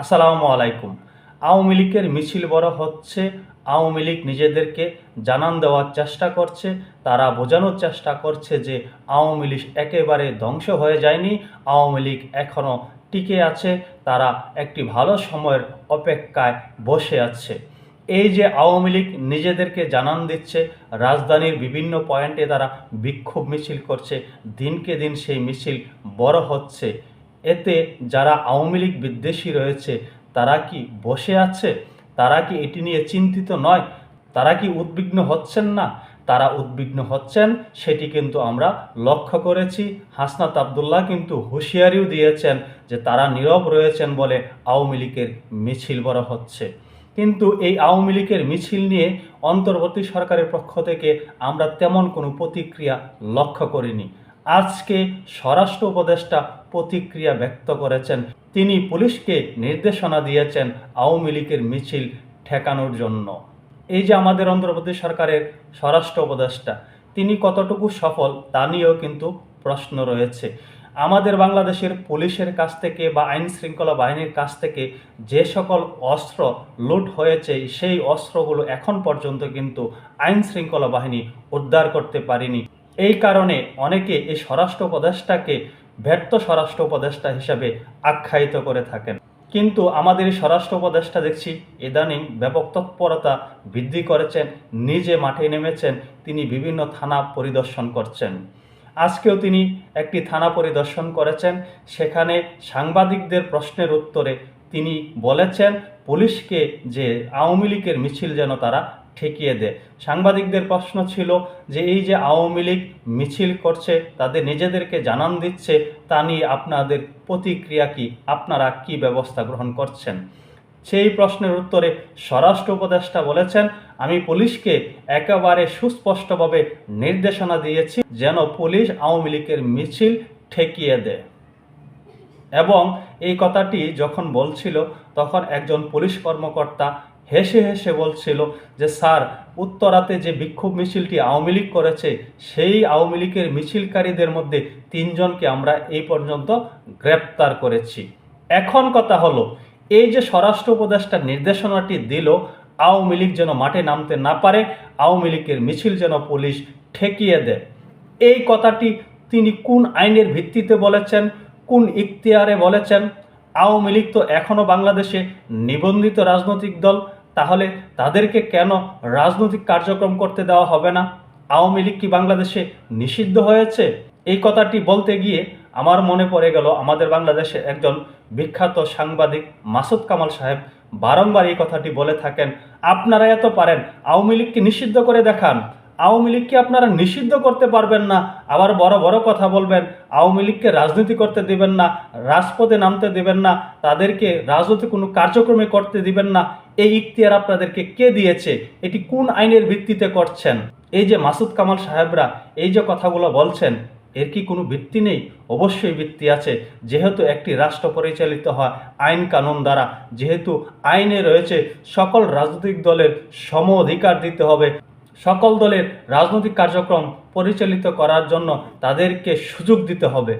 আসসালামু আলাইকুম। আওয়ামী লীগের মিছিল বড় হচ্ছে, আওয়ামী লীগ নিজেদেরকে জানান দেওয়ার চেষ্টা করছে, তারা বোঝানোর চেষ্টা করছে যে আওয়ামী লীগ একেবারে ধ্বংস হয়ে যায়নি, আওয়ামী লীগ এখনও টিকে আছে, তারা একটি ভালো সময়ের অপেক্ষায় বসে আছে। এই যে আওয়ামী লীগ নিজেদেরকে জানান দিচ্ছে, রাজধানীর বিভিন্ন পয়েন্টে তারা বিক্ষোভ মিছিল করছে, দিনকে দিন সেই মিছিল বড় হচ্ছে। এতে যারা আওয়ামী লীগ বিদ্বেষী রয়েছে, তারা কি বসে আছে? তারা কি এটি নিয়ে চিন্তিত নয়? তারা কি উদ্বিগ্ন হচ্ছেন না? তারা উদ্বিগ্ন হচ্ছেন, সেটি কিন্তু আমরা লক্ষ্য করেছি। হাসনাত আবদুল্লাহ কিন্তু হুঁশিয়ারিও দিয়েছেন যে তারা নীরব রয়েছেন বলে আওয়ামী লীগের মিছিল বড় হচ্ছে। কিন্তু এই আওয়ামী লীগের মিছিল নিয়ে অন্তর্বর্তী সরকারের পক্ষ থেকে আমরা তেমন কোনো প্রতিক্রিয়া লক্ষ্য করিনি। আজকে স্বরাষ্ট্র উপদেষ্টা প্রতিক্রিয়া ব্যক্ত করেছেন। তিনি পুলিশকে নির্দেশনা দিয়েছেন আওয়ামী লীগের মিছিল ঠেকানোর জন্য। এই যে আমাদের অন্ধ্রপ্রদেশ সরকারের স্বরাষ্ট্র উপদেষ্টা, তিনি কতটুকু সফল তা নিয়েও কিন্তু প্রশ্ন রয়েছে। আমাদের বাংলাদেশের পুলিশের কাছ থেকে বা আইন শৃঙ্খলা বাহিনীর কাছ থেকে যে সকল অস্ত্র লুট হয়েছে, সেই অস্ত্রগুলো এখন পর্যন্ত কিন্তু আইন শৃঙ্খলা বাহিনী উদ্ধার করতে পারেনি। এই কারণে অনেকে এই স্বরাষ্ট্র উপদেষ্টাকে ব্যর্থ স্বরাষ্ট্র উপদেষ্টা হিসাবে আখ্যায়িত করে থাকেন। কিন্তু আমাদের স্বরাষ্ট্র উপদেষ্টা দেখছি ইদানিং ব্যাপক তৎপরতা বৃদ্ধি করেছেন, নিজে মাঠে নেমেছেন, তিনি বিভিন্ন থানা পরিদর্শন করছেন। আজকেও তিনি একটি থানা পরিদর্শন করেছেন, সেখানে সাংবাদিকদের প্রশ্নের উত্তরে তিনি বলেছেন, পুলিশকে যে আওয়ামী লীগের মিছিল যেন তারা ঠেকিয়ে দেয় সাংবাদিকদের প্রশ্ন ছিল যে এই যে আওয়ামী লীগ মিছিল করছে, তাদের নিজেদেরকে জানান দিচ্ছে, তা নিয়ে আপনাদের প্রতিক্রিয়া কি? আপনারা কি ব্যবস্থা গ্রহণ করছেন? সেই প্রশ্নের উত্তরে স্বরাষ্ট্র উপদেষ্টা বলেছেন, আমি পুলিশকে একেবারে সুস্পষ্টভাবে নির্দেশনা দিয়েছি যেন পুলিশ আওয়ামী লীগের মিছিল ঠেকিয়ে দেয় এবং এই কথাটি যখন বলছিল, তখন একজন পুলিশ কর্মকর্তা হেসে হেসে বলছিল যে, স্যার, উত্তরাতে যে বিক্ষোভ মিছিলটি আওয়ামী লীগ করেছে, সেই আওয়ামী লীগের মিছিলকারীদের মধ্যে তিনজনকে আমরা এই পর্যন্ত গ্রেপ্তার করেছি। এখন কথা হলো, এই যে স্বরাষ্ট্র উপদেষ্টার নির্দেশনাটি দিল, আওয়ামী লীগ যেন মাঠে নামতে না পারে, আওয়ামী লীগের মিছিল যেন পুলিশ ঠেকিয়ে দেয়। এই কথাটি তিনি কোন আইনের ভিত্তিতে বলেছেন, কোন ইখতিয়ারে বলেছেন? আওয়ামী লীগ তো এখনও বাংলাদেশে নিবন্ধিত রাজনৈতিক দল তাহলে তাদেরকে কেন রাজনৈতিক কার্যক্রম করতে দেওয়া হবে না? আওয়ামী লীগ কি বাংলাদেশে নিষিদ্ধ হয়েছে? এই কথাটি বলতে গিয়ে আমার মনে পড়ে গেল আমাদের বাংলাদেশে একজন বিখ্যাত সাংবাদিক মাসুদ কামাল সাহেব বারংবার এই কথাটি বলে থাকেন। আপনারা এত পারেন, আওয়ামী লীগকে নিষিদ্ধ করে দেখান? আওয়ামী লীগকে আপনারা নিষিদ্ধ করতে পারবেন না? আবার বড় বড় কথা বলবেন, আওয়ামী লীগকে রাজনীতি করতে দিবেন না, রাজপথে নামতে দিবেন না, তাদেরকে রাজনৈতিক কোনো কার্যক্রমে করতে দিবেন না এই ইখতিয়ার আপনাদেরকে কে দিয়েছে? এটি কোন আইনের ভিত্তিতে করছেন? এই যে মাসুদ কামাল সাহেবরা এই যে কথাগুলো বলছেন, এর কি কোনো ভিত্তি নেই? অবশ্যই ভিত্তি আছে। যেহেতু একটি রাষ্ট্র পরিচালিত হয় আইন কানুন দ্বারা, যেহেতু আইনে রয়েছে সকল রাজনৈতিক দলের সম অধিকার দিতে হবে, সকল দলের রাজনৈতিক কার্যক্রম পরিচালিত করার জন্য তাদেরকে সুযোগ দিতে হবে।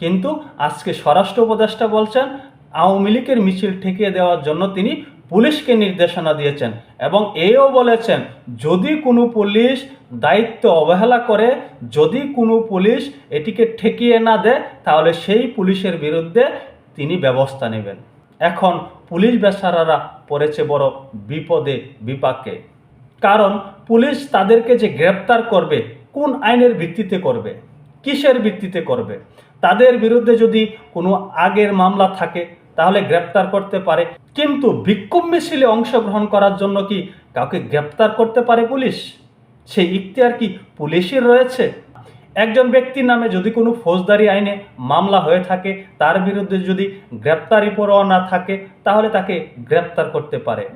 কিন্তু আজকে স্বরাষ্ট্র উপদেষ্টা বলছেন, আওয়ামী লীগের মিছিল ঠেকিয়ে দেওয়ার জন্য তিনি পুলিশকে নির্দেশনা দিয়েছেন এবং এও বলেছেন, যদি কোনো পুলিশ দায়িত্ব অবহেলা করে, যদি কোনো পুলিশ এটিকে ঠেকিয়ে না দেয়, তাহলে সেই পুলিশের বিরুদ্ধে তিনি ব্যবস্থা নেবেন। এখন পুলিশ বেচারারা পড়েছে বড় বিপদে বিপাকে। কারণ পুলিশ তাদেরকে যে গ্রেপ্তার করবে, কোন আইনের ভিত্তিতে করবে, কিসের ভিত্তিতে করবে? তাদের বিরুদ্ধে যদি কোনো আগের মামলা থাকে তাহলে গ্রেপ্তার করতে পারে। কিন্তু বিক্ষোভ মিছিলে অংশগ্রহণ করার জন্য কি কাউকে গ্রেপ্তার করতে পারে পুলিশ? সেই ইখতিয়ার কি পুলিশের রয়েছে? একজন ব্যক্তির নামে যদি কোনো ফৌজদারি আইনে মামলা হয়ে থাকে, তার বিরুদ্ধে যদি গ্রেপ্তারি পরোয়া না থাকে, তাহলে তাকে গ্রেপ্তার করতে পারে।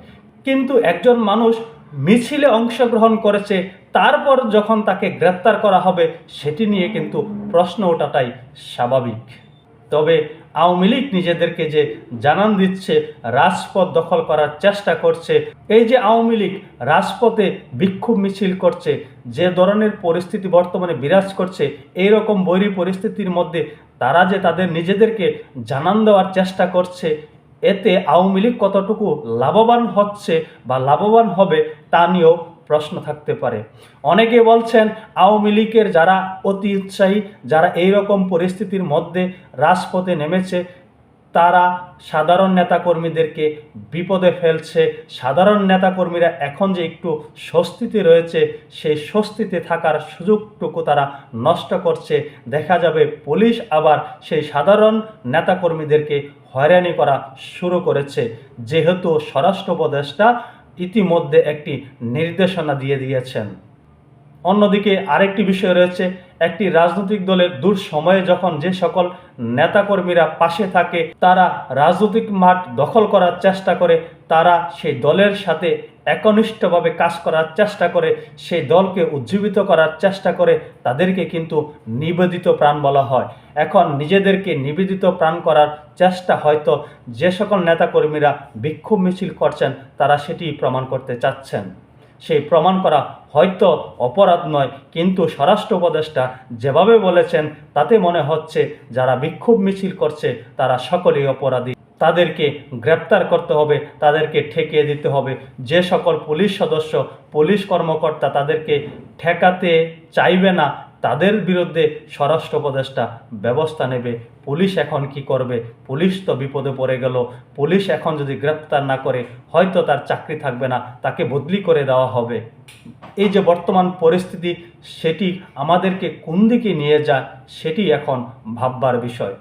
কিন্তু একজন মানুষ মিছিলে অংশগ্রহণ করেছে, তারপর যখন তাকে গ্রেপ্তার করা হবে, সেটি নিয়ে কিন্তু প্রশ্ন ওঠাটাই স্বাভাবিক। তবে আওয়ামী লীগ নিজেদেরকে যে জানান দিচ্ছে, রাজপথ দখল করার চেষ্টা করছে, এই যে আওয়ামী লীগ রাজপথে বিক্ষোভ মিছিল করছে, যে ধরনের পরিস্থিতি বর্তমানে বিরাজ করছে এই রকম বৈরী পরিস্থিতির মধ্যে তারা যে তাদের নিজেদেরকে জানান দেওয়ার চেষ্টা করছে, এতে আওয়ামী লীগ কতটুকু লাভবান হচ্ছে বা লাভবান হবে তা নিয়েও প্রশ্ন থাকতে পারে। অনেকে বলছেন, আওয়ামী লীগের যারা অতি উৎসাহী, যারা এই রকম পরিস্থিতির মধ্যে রাজপথে নেমেছে, তারা সাধারণ নেতাকর্মীদেরকে বিপদে ফেলছে। সাধারণ নেতাকর্মীরা এখন যে একটু স্বস্তিতে রয়েছে, সেই স্বস্তিতে থাকার সুযোগটুকু তারা নষ্ট করছে। দেখা যাবে পুলিশ আবার সেই সাধারণ নেতাকর্মীদেরকে হয়রানি করা শুরু করেছে। যেহেতু স্বরাষ্ট্র উপদেষ্টা ইতিমধ্যে একটি নির্দেশনা দিয়ে দিয়েছেন। অন্যদিকে আরেকটি বিষয় রয়েছে, একটি রাজনৈতিক দলের দূর সময়ে যখন যে সকল নেতাকর্মীরা পাশে থাকে, তারা রাজনৈতিক মাঠ দখল করার চেষ্টা করে, তারা সেই দলের সাথে একনিষ্ঠভাবে কাজ করার চেষ্টা করে, সেই দলকে উজ্জীবিত করার চেষ্টা করে তাদেরকে কিন্তু নিবেদিত প্রাণ বলা হয়। এখন নিজেদেরকে নিবেদিত প্রাণ করার চেষ্টা হয়তো যে সকল নেতাকর্মীরা বিক্ষোভ মিছিল করছেন, তারা সেটি প্রমাণ করতে চাচ্ছেন। সেই প্রমাণ করা হয়তো অপরাধ নয়, কিন্তু স্বরাষ্ট্র উপদেষ্টা যেভাবে বলেছেন, তাতে মনে হচ্ছে যারা বিক্ষোভ মিছিল করছে, তারা সকলেই অপরাধী। তাদেরকে গ্রেপ্তার করতে হবে, তাদেরকে ঠেকিয়ে দিতে হবে। যে সকল পুলিশ সদস্য, পুলিশ কর্মকর্তা তাদেরকে ঠেকাতে চাইবে না, তাদের বিরুদ্ধে স্বরাষ্ট্র উপদেষ্টা ব্যবস্থা নেবে। পুলিশ এখন কি করবে? পুলিশ তো বিপদে পড়ে গেল। পুলিশ এখন যদি গ্রেপ্তার না করে, হয়তো তার চাকরি থাকবে না, তাকে বদলি করে দেওয়া হবে। এই যে বর্তমান পরিস্থিতি, সেটি আমাদেরকে কোন দিকে নিয়ে যায়, সেটি এখন ভাববার বিষয়।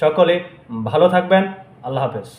সকলে ভালো থাকবেন। আল্লাহ হাফেজ।